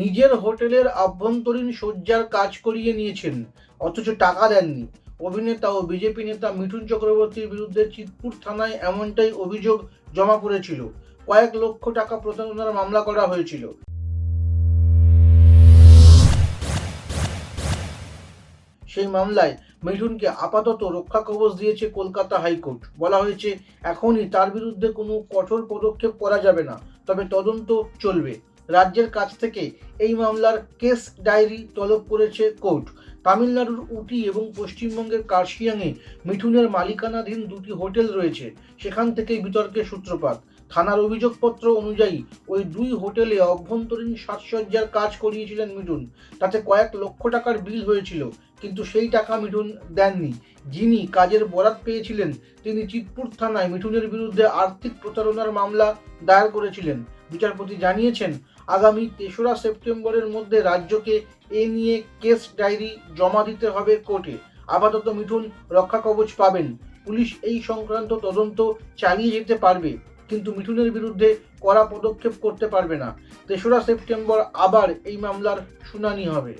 নিজের হোটেলের আভ্যন্তরীণ সজ্জার কাজ করিয়ে নিয়েছেন, অথচ টাকা দেননি। অভিনেতা ও বিজেপি নেতা মিঠুন চক্রবর্তীর বিরুদ্ধে চিতপুর থানায় এমনটাই অভিযোগ জমা পড়েছিল। কয়েক লক্ষ টাকা প্রতারণার মামলা করা হয়েছিল। সেই মামলায় মিঠুনকে আপাতত রক্ষা কবচ দিয়েছে কলকাতা হাইকোর্ট। বলা হয়েছে, এখনই তার বিরুদ্ধে কোনো কঠোর পদক্ষেপ করা যাবে না, তবে তদন্ত চলবে। রাজ্যের কাছ থেকে এই মামলার কেস ডায়েরি তলব করেছে কোর্ট। তামিলনাড়ুর উটি এবং পশ্চিমবঙ্গের কার্শিয়াংয়ে মিঠুনের মালিকানাধীন দুটি হোটেল রয়েছে। সেখান থেকেই বিতর্কের সূত্রপাত। থানার অভিযোগপত্র অনুযায়ী ওই দুই হোটেলে অভ্যন্তরীণ সাজসজ্জার কাজ করিয়েছিলেন মিঠুন। তাতে কয়েক লক্ষ টাকার বিল হয়েছিল, কিন্তু সেই টাকা মিঠুন দেননি। যিনি কাজের বরাত পেয়েছিলেন, তিনি চিতপুর থানায় মিঠুনের বিরুদ্ধে আর্থিক প্রতারণার মামলা দায়ের করেছিলেন। বিচারপতি জানিয়েছেন, আগামী তেসরা সেপ্টেম্বরের মধ্যে রাজ্যকে এ নিয়ে কেস ডায়েরি জমা দিতে হবে কোর্টে। আপাতত মিঠুন রক্ষা কবচ পাবেন। পুলিশ এই সংক্রান্ত তদন্ত চালিয়ে যেতে পারবে, কিন্তু মিঠুনের বিরুদ্ধে কড়া পদক্ষেপ করতে পারবে না। তেসরা সেপ্টেম্বর আবার এই মামলার শুনানি হবে।